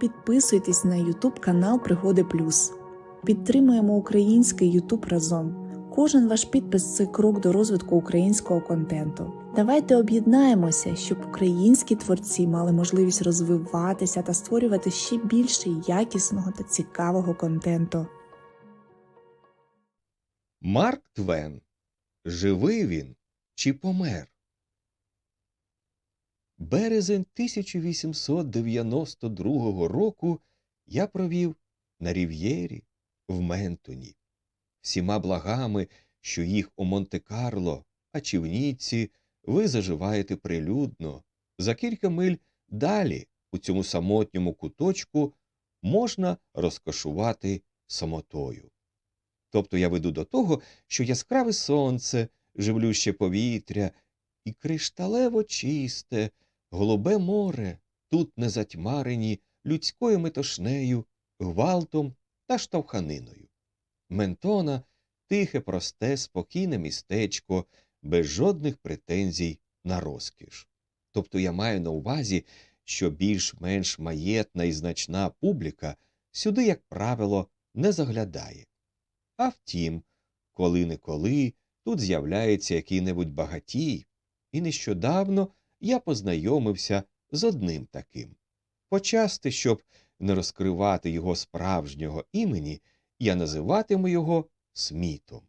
Підписуйтесь на YouTube канал Пригоди Плюс. Підтримуємо український YouTube разом. Кожен ваш підпис це крок до розвитку українського контенту. Давайте об'єднаємося, щоб українські творці мали можливість розвиватися та створювати ще більше якісного та цікавого контенту. Марк Твен. Живий він чи помер? Березень 1892 року я провів на Рів'єрі в Ментоні. Всіма благами, що їх у Монте-Карло, а чи в Ніцці, ви заживаєте прилюдно. За кілька миль далі, у цьому самотньому куточку, можна розкошувати самотою. Тобто я веду до того, що яскраве сонце, живлюще повітря і кришталево чисте, голубе море тут не затьмарені людською метошнею, гвалтом та штовханиною. Ментона тихе, просте, спокійне містечко, без жодних претензій на розкіш. Тобто я маю на увазі, що більш-менш маєтна і значна публіка сюди, як правило, не заглядає. А втім, коли-неколи тут з'являється який-небудь багатій, і нещодавно я познайомився з одним таким. Почасти, щоб не розкривати його справжнього імені, я називатиму його Смітом.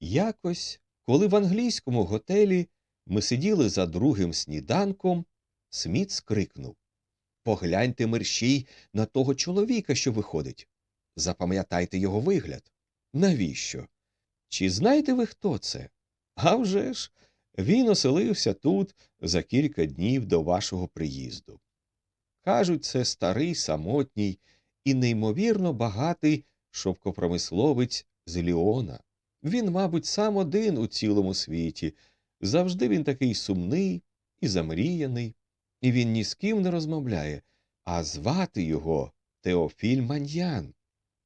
Якось, коли в англійському готелі ми сиділи за другим сніданком, Сміт скрикнув Погляньте мерщій на того чоловіка, що виходить. Запам'ятайте його вигляд. Навіщо? Чи знаєте ви, хто це? А вже ж, він оселився тут за кілька днів до вашого приїзду. Кажуть, це старий, самотній і неймовірно багатий шовкопромисловець з Ліона. Він, мабуть, сам один у цілому світі. Завжди він такий сумний і замріяний, і він ні з ким не розмовляє, а звати його Теофіль Маньян.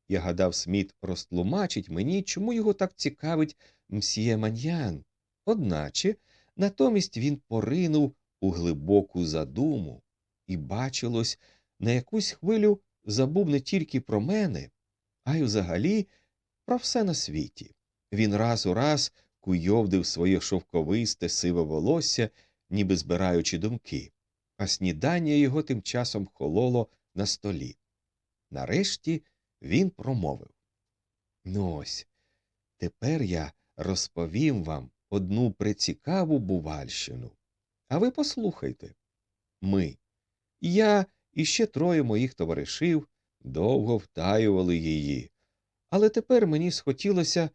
Я гадав, Сміт розтлумачить мені, чому його так цікавить мсьє Маньян. Одначе натомість він поринув у глибоку задуму і, бачилось, на якусь хвилю забув не тільки про мене, а й взагалі про все на світі. Він раз у раз куйовдив своє шовковисте сиве волосся, ніби збираючи думки, а снідання його тим часом хололо на столі. Нарешті він промовив Ну ось, тепер я розповім вам одну прицікаву бувальщину. А ви послухайте. Ми, я і ще троє моїх товаришів довго втаювали її, але тепер мені схотілося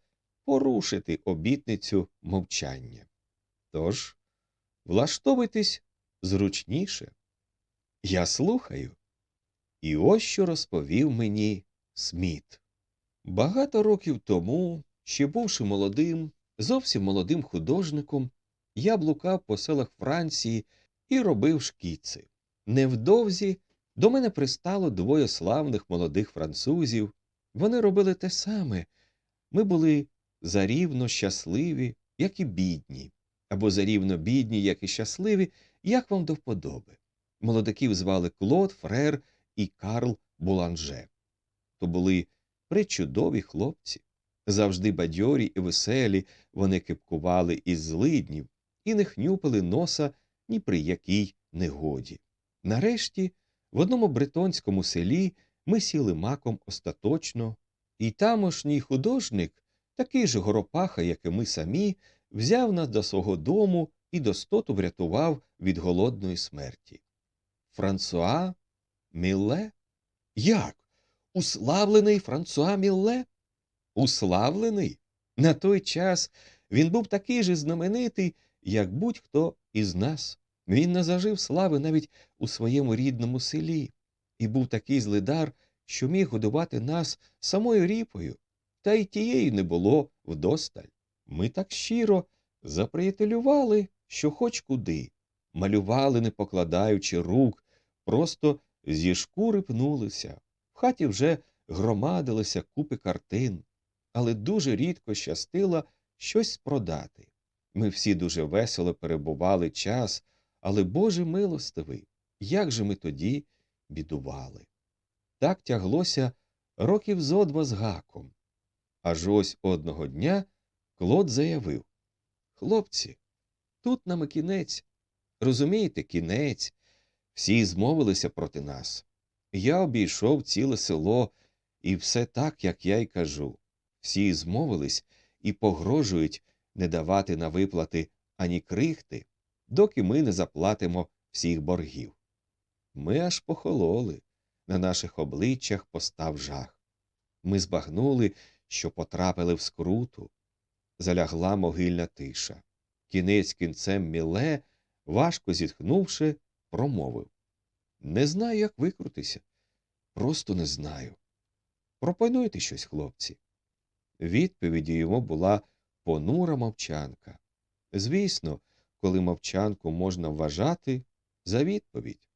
порушити обітницю мовчання. Тож, влаштовуйтесь зручніше. Я слухаю. І ось що розповів мені Сміт. Багато років тому, ще бувши молодим, зовсім молодим художником, я блукав по селах Франції і робив шкіци. Невдовзі до мене пристало двоє славних молодих французів. Вони робили те саме. Ми були зарівно щасливі, як і бідні, або зарівно бідні, як і щасливі, як вам до вподоби. Молодиків звали Клод, Фрер і Карл Буланже. То були причудові хлопці. Завжди бадьорі і веселі вони кипкували із злиднів і не хнюпили носа ні при якій негоді. Нарешті, в одному бретонському селі ми сіли маком остаточно, і тамошній художник, такий же горопаха, як і ми самі, взяв нас до свого дому і достоту врятував від голодної смерті. Франсуа Мілле? Як? Уславлений Франсуа Мілле? Уславлений? На той час він був такий же знаменитий, як будь-хто із нас. Він не зажив слави навіть у своєму рідному селі, і був такий злидар, що міг годувати нас самою ріпою, та й тієї не було вдосталь. Ми так щиро заприятелювали, що хоч куди, малювали, не покладаючи рук, просто зі шкури пнулися. В хаті вже громадилися купи картин, але дуже рідко щастило щось продати. Ми всі дуже весело перебували час, але Боже милостивий, як же ми тоді бідували. так тяглося років зо два з гаком. Аж ось одного дня Клод заявив Хлопці, тут нам і кінець. Розумієте, кінець. Всі змовилися проти нас. Я обійшов ціле село, і все так, як я й кажу. Всі змовились і погрожують не давати на виплати ані крихти, доки ми не заплатимо всіх боргів. Ми аж похололи, на наших обличчях постав жах. Ми збагнули, що потрапили в скруту. Залягла могильна тиша. Кінець кінцем міле, важко зітхнувши, промовив Не знаю, як викрутися. Просто не знаю. Пропонуйте щось, хлопці. Відповіддю йому була понура мовчанка. Звісно, коли мовчанку можна вважати за відповідь.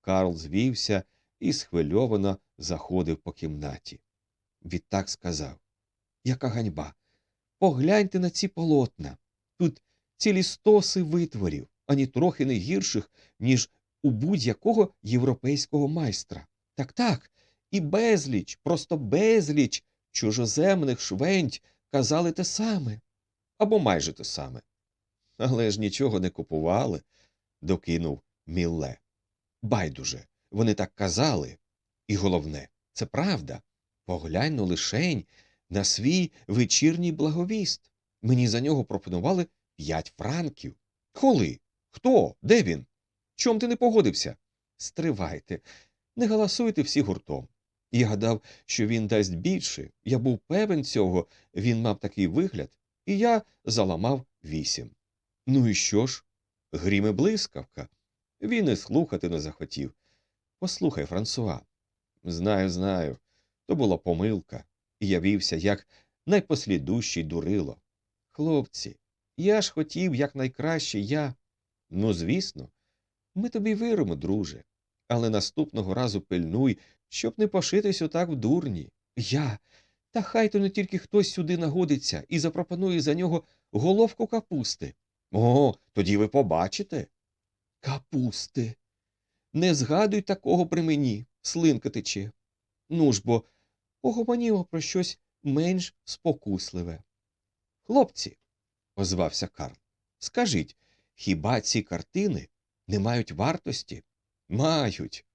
Карл звівся і схвильовано заходив по кімнаті. Відтак сказав Яка ганьба! Погляньте на ці полотна. Тут цілі стоси витворів, ані трохи не гірших, ніж у будь-якого європейського майстра. Так так, і безліч, просто безліч чужоземних швенть казали те саме або майже те саме. Але ж нічого не купували, докинув Мілле. Байдуже, вони так казали. І головне, це правда. Поглянь ну лишень на свій вечірній благовіст. Мені за нього пропонували п'ять франків. Коли? Хто? Де він? Чом ти не погодився? Стривайте, не галасуйте всі гуртом. Я гадав, що він дасть більше. Я був певен цього, він мав такий вигляд, і я заламав вісім. Ну і що ж? Грім і блискавка. Він і слухати не захотів. Послухай, Франсуа. Знаю, знаю. То була помилка, я вівся як найпослідущий дурило. Хлопці, я ж хотів якнайкраще я. Ну, звісно, ми тобі виримо, друже, але наступного разу пильнуй, щоб не пошитись отак в дурні. Я. Та хай то не тільки хтось сюди нагодиться і запропонує за нього головку капусти. О, тоді ви побачите. Капусти. Не згадуй такого при мені, слинка тече. Ну ж бо, погомонімо про щось менш спокусливе. Хлопці, озвався Карл, скажіть, хіба ці картини не мають вартості? Мають.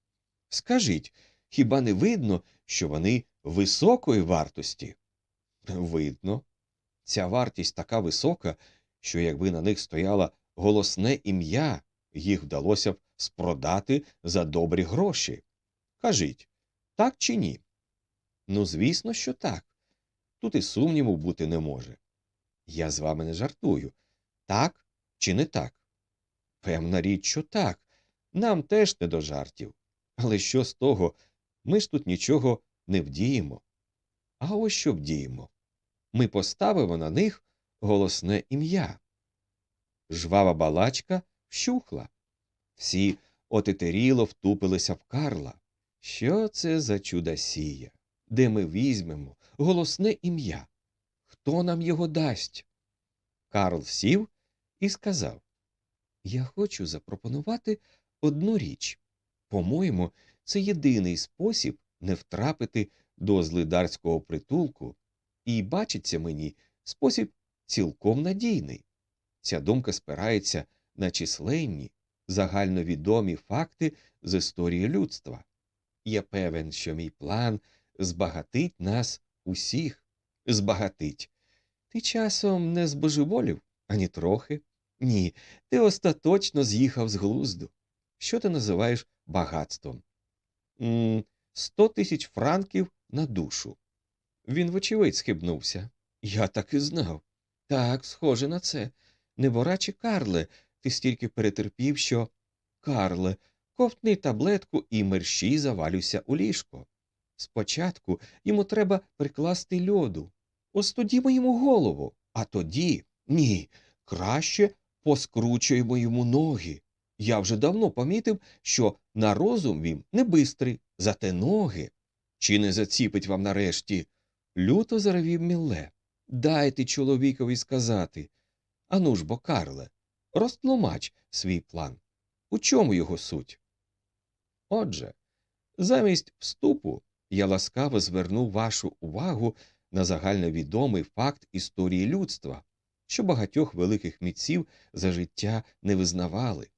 Скажіть, хіба не видно, що вони високої вартості? Видно. Ця вартість така висока, що якби на них стояло голосне ім'я, їх вдалося б спродати за добрі гроші. Кажіть, так чи ні? Ну, звісно, що так. Тут і сумніву бути не може. Я з вами не жартую. Так чи не так? Певна річ, що так. Нам теж не до жартів. Але що з того? Ми ж тут нічого не вдіємо. А ось що вдіємо. Ми поставимо на них голосне ім'я. Жвава балачка вщухла. Всі отетеріло втупилися в Карла. Що це за чудосія? Де ми візьмемо голосне ім'я? Хто нам його дасть? Карл сів і сказав Я хочу запропонувати одну річ. По-моєму, це єдиний спосіб не втрапити до злидарського притулку, і бачиться мені спосіб цілком надійний. Ця думка спирається на численні, загальновідомі факти з історії людства. Я певен, що мій план збагатить нас усіх, збагатить. Ти часом не збожеволів, ані трохи. Ні, ти остаточно з'їхав з глузду. Що ти називаєш багатством? М, Сто тисяч франків на душу. Він, вочевидь, схибнувся. Я так і знав. Так, схоже на це. Небораче Карле, ти стільки перетерпів, що. Карле, ковтни таблетку і мерщій завалюйся у ліжко. Спочатку йому треба прикласти льоду. Остудімо йому голову, а тоді ні, краще поскручуємо йому ноги. Я вже давно помітив, що на розум він не бистрий, зате ноги. Чи не заціпить вам нарешті? Люто заревів Мілле. Дайте чоловікові сказати. Ану ж бо, Карле, розтлумач свій план. У чому його суть? Отже, Замість вступу я ласкаво звернув вашу увагу на загальновідомий факт історії людства, що багатьох великих митців за життя не визнавали.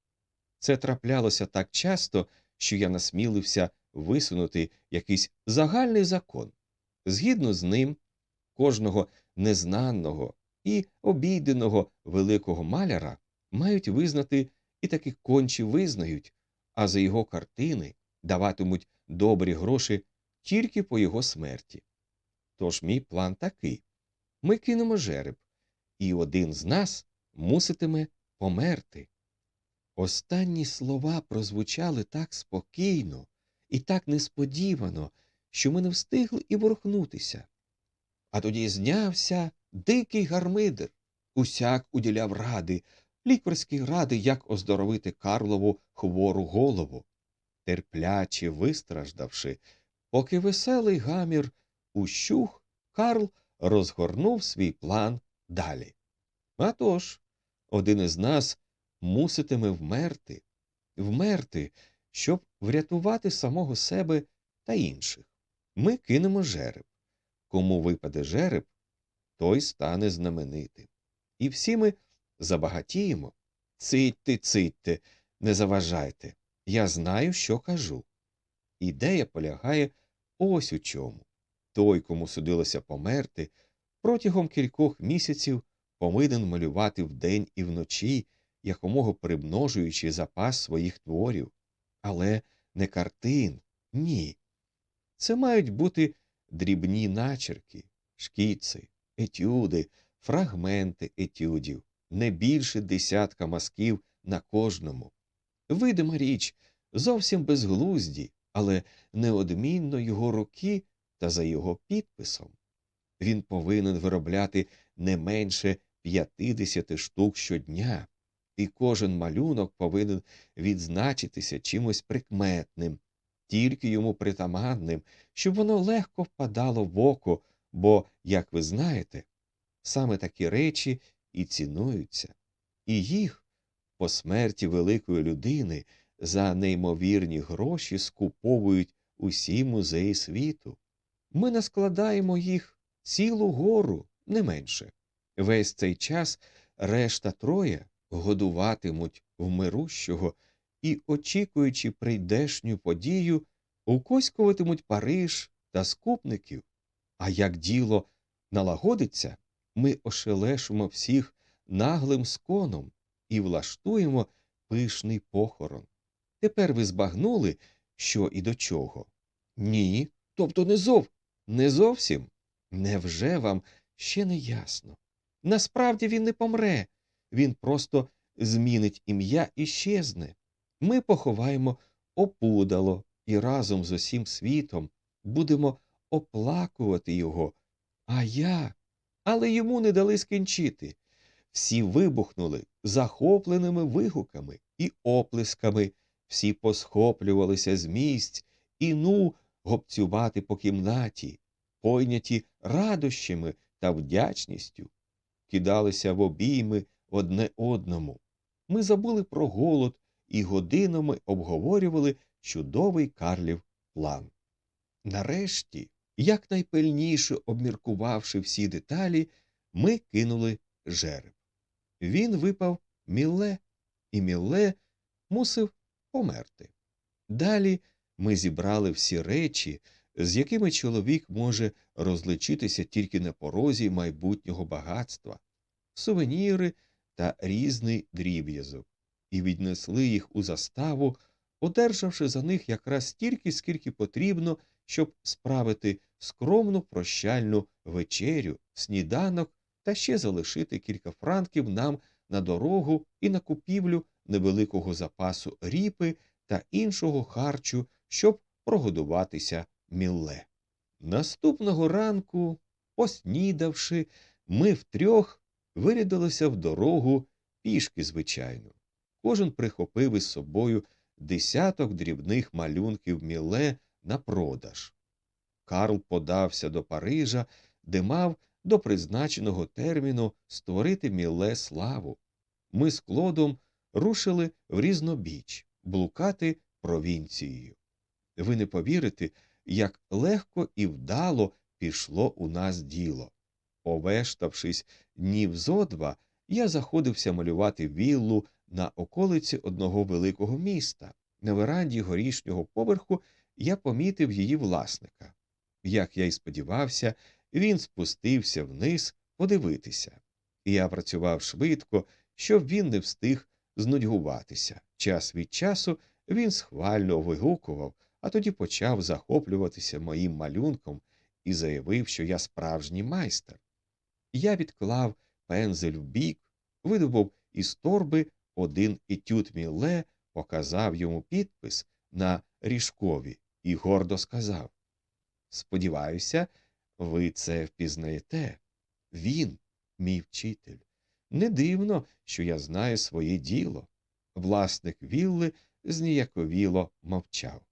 Це траплялося так часто, що я насмілився висунути якийсь загальний закон. Згідно з ним, кожного незнаного і обійденого великого маляра мають визнати і таки конче визнають, а за його картини даватимуть добрі гроші тільки по його смерті. Тож мій план такий ми кинемо жереб, і один з нас муситиме померти. Останні слова прозвучали так спокійно і так несподівано, що ми не встигли і ворухнутися. А тоді знявся дикий гармидер. Усяк уділяв ради, лікарські ради, як оздоровити Карлову хвору голову. Терпляче вистраждавши, поки веселий гамір ущух, Карл розгорнув свій план далі. А тож, один із нас муситиме вмерти, вмерти, щоб врятувати самого себе та інших. Ми кинемо жереб. Кому випаде жереб, той стане знаменитим. І всі ми забагатіємо. Цитьте, цитьте, не заважайте. Я знаю, що кажу. Ідея полягає ось у чому. Той, кому судилося померти, протягом кількох місяців повинен малювати вдень і вночі, якомога примножуючи запас своїх творів. Але не картин, ні. Це мають бути дрібні начерки, шкіци, етюди, фрагменти етюдів, не більше десятка мазків на кожному. Видима річ, зовсім безглузді, але неодмінно його руки та за його підписом. Він повинен виробляти не менше 50 штук щодня, і кожен малюнок повинен відзначитися чимось прикметним, тільки йому притаманним, щоб воно легко впадало в око, бо, як ви знаєте, саме такі речі і цінуються, і їх по смерті великої людини за неймовірні гроші скуповують усі музеї світу. Ми наскладаємо їх цілу гору, не менше. Весь цей час решта троє годуватимуть вмирущого і, очікуючи прийдешню подію, укоськуватимуть Париж та скупників. А як діло налагодиться, ми ошелешимо всіх наглим сконом і влаштуємо пишний похорон. Тепер ви збагнули, що і до чого? Ні, тобто не зов, не зовсім. Невже вам ще не ясно? Насправді він не помре, він просто змінить ім'я і щезне. Ми поховаємо опудало і разом з усім світом будемо оплакувати його. А я. Але йому не дали скінчити. Всі вибухнули захопленими вигуками і оплесками, всі посхоплювалися з місць і ну гопцювати по кімнаті, пойняті радощами та вдячністю, кидалися в обійми одне одному. Ми забули про голод і годинами обговорювали чудовий Карлів план. Нарешті, якнайпильніше обміркувавши всі деталі, ми кинули жереб. Він випав Мілле, і Мілле мусив померти. Далі ми зібрали всі речі, з якими чоловік може розличитися тільки на порозі майбутнього багатства, сувеніри та різний дріб'язок, і віднесли їх у заставу, одержавши за них якраз стільки, скільки потрібно, щоб справити скромну прощальну вечерю, сніданок та ще залишити кілька франків нам на дорогу і на купівлю невеликого запасу ріпи та іншого харчу, щоб прогодуватися мілле. Наступного ранку, поснідавши, ми втрьох вирядилися в дорогу пішки, звичайно. Кожен прихопив із собою десяток дрібних малюнків міле на продаж. Карл подався до Парижа, де мав до призначеного терміну створити міле славу. Ми з Клодом рушили в різнобіч блукати провінцією. Ви не повірите, як легко і вдало пішло у нас діло. Овештавшись днів зо два, я заходився малювати віллу на околиці одного великого міста. На веранді горішнього поверху я помітив її власника. Як я й сподівався, він спустився вниз подивитися. Я працював швидко, щоб він не встиг знудьгуватися. Час від часу він схвально вигукував, а тоді почав захоплюватися моїм малюнком і заявив, що я справжній майстер. Я відклав пензель вбік, видобув із торби один етюд Мілле, показав йому підпис на ріжкові і гордо сказав Сподіваюся, ви це впізнаєте. Він, мій вчитель. Не дивно, що я знаю своє діло. Власник вілли зніяковіло мовчав.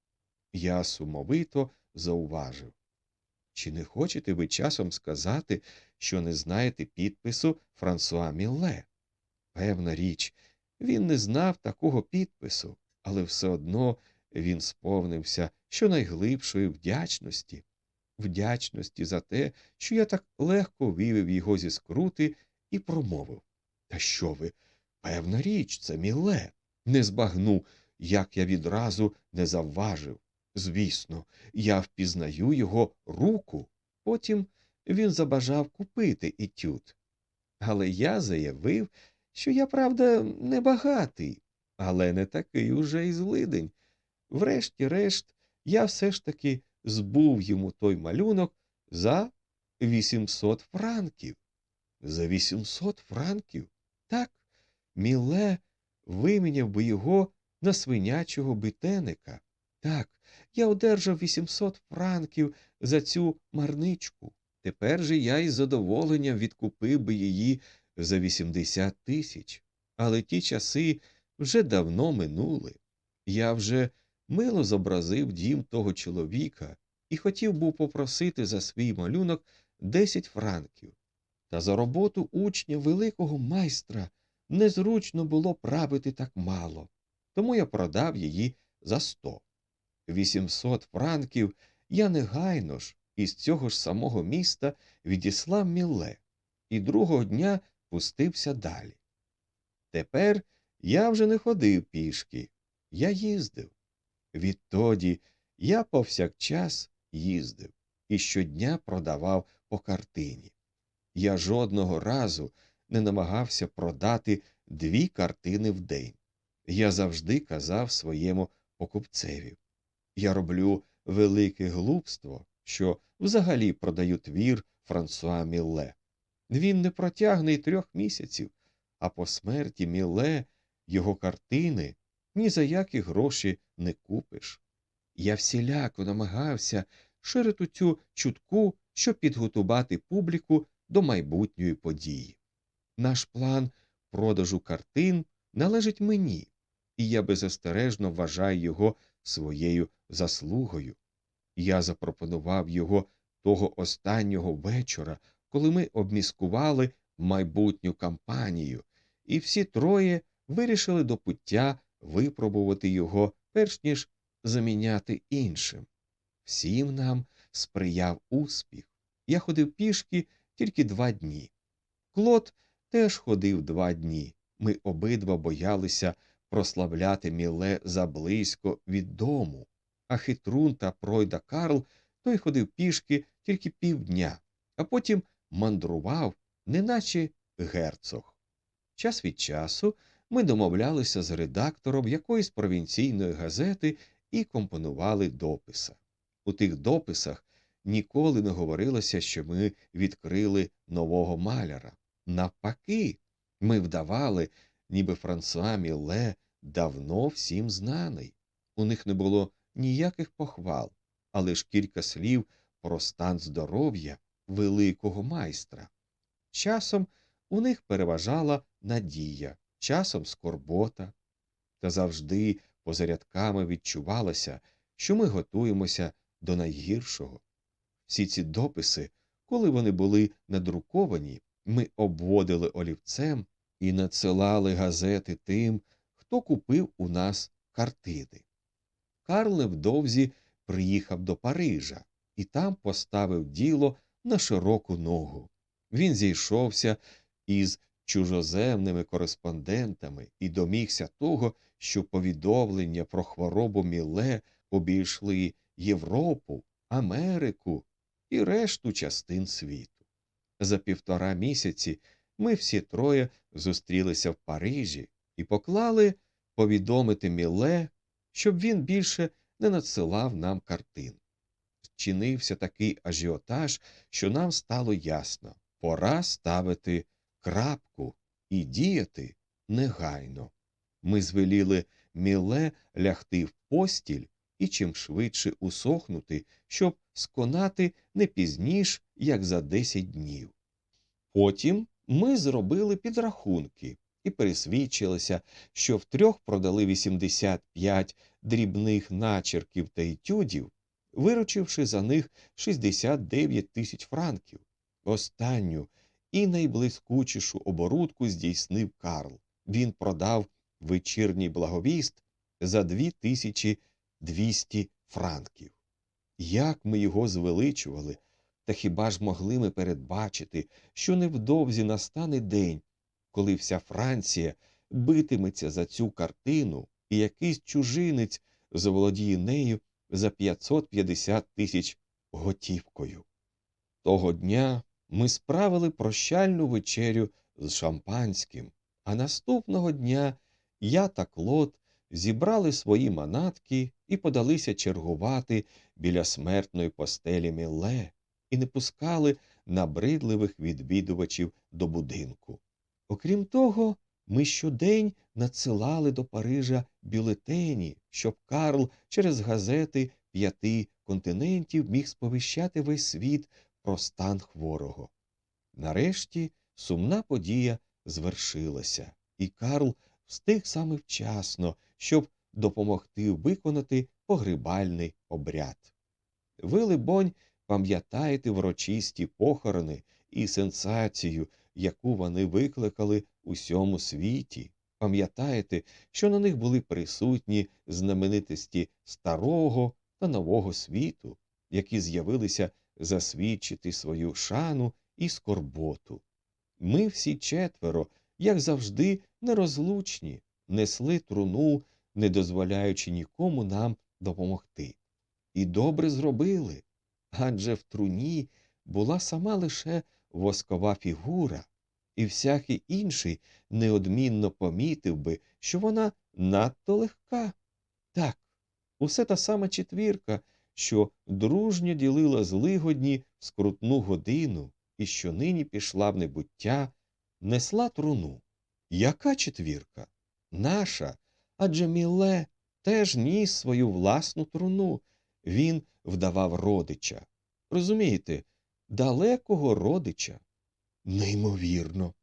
Я сумовито зауважив. Чи не хочете ви часом сказати, що не знаєте підпису Франсуа Мілле? Певна річ, він не знав такого підпису, але все одно він сповнився щонайглибшої вдячності, вдячності за те, що я так легко вивів його зі скрути і промовив. Та що ви? Певна річ, це Мілле. Не збагну, як я відразу не завважив. Звісно, я впізнаю його руку. Потім він забажав купити етюд. Але я заявив, що я, правда, небагатий, але не такий уже й злидень. Врешті-решт, я все ж таки збув йому той малюнок за 800 франків. За 800 франків? Так, Міле виміняв би його на свинячого битеника. Так, я одержав 800 франків за цю марничку. Тепер же я із задоволенням відкупив би її за 80 тисяч. Але ті часи вже давно минули. Я вже мило зобразив дім того чоловіка і хотів був попросити за свій малюнок 10 франків. Та за роботу учня великого майстра незручно було правити так мало, тому я продав її за 100. 800 франків я негайно ж із цього ж самого міста відіслав Мілле і другого дня пустився далі. Тепер я вже не ходив пішки, я їздив. Відтоді я повсякчас їздив і щодня продавав по картині. Я жодного разу не намагався продати дві картини в день. Я завжди казав своєму покупцеві я роблю велике глупство, що взагалі продаю твір Франсуа Мілле. Він не протягне й трьох місяців, а по смерті Мілле його картини ні за які гроші не купиш. Я всіляко намагався ширити цю чутку, щоб підготувати публіку до майбутньої події. Наш план продажу картин належить мені, і я беззастережно вважаю його своєю заслугою. Я запропонував його того останнього вечора, коли ми обміскували майбутню кампанію, і всі троє вирішили до пуття випробувати його, перш ніж заміняти іншим. Всім нам сприяв успіх. Я ходив пішки тільки два дні. Клод теж ходив два дні. Ми обидва боялися прославляти Міле заблизько від дому, а хитрун та пройда Карл той ходив пішки тільки півдня, а потім мандрував, неначе герцог. Час від часу ми домовлялися з редактором якоїсь провінційної газети і компонували дописа. У тих дописах ніколи не говорилося, що ми відкрили нового маляра. Навпаки, ми вдавали, ніби Франсуа Мілле давно всім знаний. У них не було ніяких похвал, а лиш кілька слів про стан здоров'я великого майстра. Часом у них переважала надія, часом скорбота, та завжди поза рядками відчувалося, що ми готуємося до найгіршого. Всі ці дописи, коли вони були надруковані, ми обводили олівцем і надсилали газети тим, хто купив у нас картини. Карл невдовзі приїхав до Парижа і там поставив діло на широку ногу. Він зійшовся із чужоземними кореспондентами і домігся того, що повідомлення про хворобу Міле обійшли Європу, Америку і решту частин світу. За півтора місяці ми всі троє зустрілися в Парижі і поклали повідомити Міле, щоб він більше не надсилав нам картин. Чинився такий ажіотаж, що нам стало ясно пора ставити крапку і діяти негайно. Ми звеліли Міле лягти в постіль і чим швидше усохнути, щоб сконати не пізніш, як за десять днів. Потім ми зробили підрахунки і пересвідчилися, що втрьох продали 85 дрібних начерків та етюдів, виручивши за них 69 тисяч франків. Останню і найблискучішу оборудку здійснив Карл. Він продав вечірній благовіст за 2200 франків. Як ми його звеличували, та хіба ж могли ми передбачити, що невдовзі настане день, коли вся Франція битиметься за цю картину, і якийсь чужинець заволодіє нею за 550 тисяч готівкою. Того дня ми справили прощальну вечерю з шампанським, а наступного дня я та Клод зібрали свої манатки і подалися чергувати біля смертної постелі Мілле і не пускали набридливих відвідувачів до будинку. Окрім того, ми щодень надсилали до Парижа бюлетені, щоб Карл через газети п'яти континентів міг сповіщати весь світ про стан хворого. Нарешті сумна подія звершилася, і Карл встиг саме вчасно, щоб допомогти виконати погребальний обряд. Ви, пам'ятаєте врочисті похорони і сенсацію, яку вони викликали у всьому світі. Пам'ятаєте, що на них були присутні знаменитості старого та нового світу, які з'явилися засвідчити свою шану і скорботу. Ми всі четверо, як завжди, нерозлучні, несли труну, не дозволяючи нікому нам допомогти. І добре зробили, адже в труні була сама лише воскова фігура, і всякий інший неодмінно помітив би, що вона надто легка. Так, усе та сама четвірка, що дружньо ділила злигодні в скрутну годину і що нині пішла в небуття, несла труну. Яка четвірка? Наша, адже Міле теж ніс свою власну труну. Він вдавав родича. Розумієте, далекого родича. Неймовірно.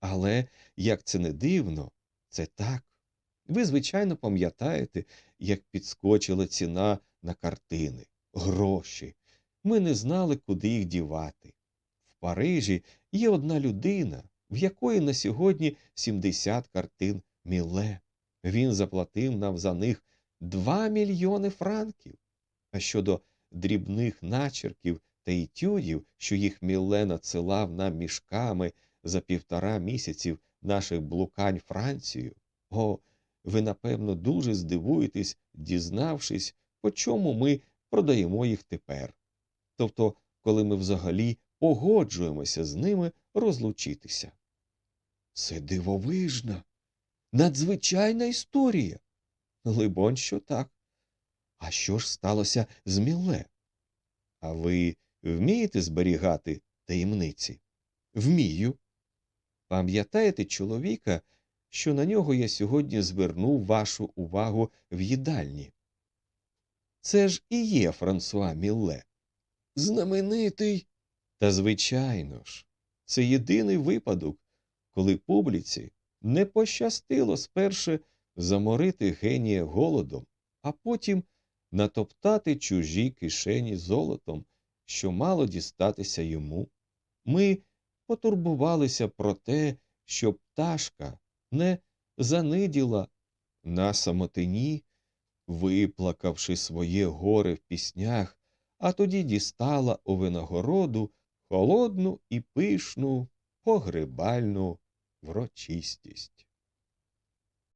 Але, як це не дивно, це так. Ви, звичайно, пам'ятаєте, як підскочила ціна на картини, гроші. Ми не знали, куди їх дівати. В Парижі є одна людина, в якої на сьогодні 70 картин Міле. Він заплатив нам за них 2 мільйони франків. А щодо дрібних начерків та етюдів, що їх Міле надсилав нам мішками за півтора місяців наших блукань Францією, о, ви, напевно, дуже здивуєтесь, дізнавшись, по чому ми продаємо їх тепер. Тобто, коли ми взагалі погоджуємося з ними розлучитися. Це дивовижна, надзвичайна історія. Либонь, що так. А що ж сталося з Міле? А ви вмієте зберігати таємниці? Вмію. Пам'ятаєте чоловіка, що на нього я сьогодні звернув вашу увагу в їдальні? Це ж і є Франсуа Мілле. Знаменитий. Та звичайно ж, це єдиний випадок, коли публіці не пощастило спершу заморити генія голодом, а потім натоптати чужі кишені золотом, що мало дістатися йому. Ми потурбувалися про те, щоб пташка не заниділа на самотині виплакавши своє горе в піснях, а тоді дістала у винагороду холодну і пишну погребальну врочистість.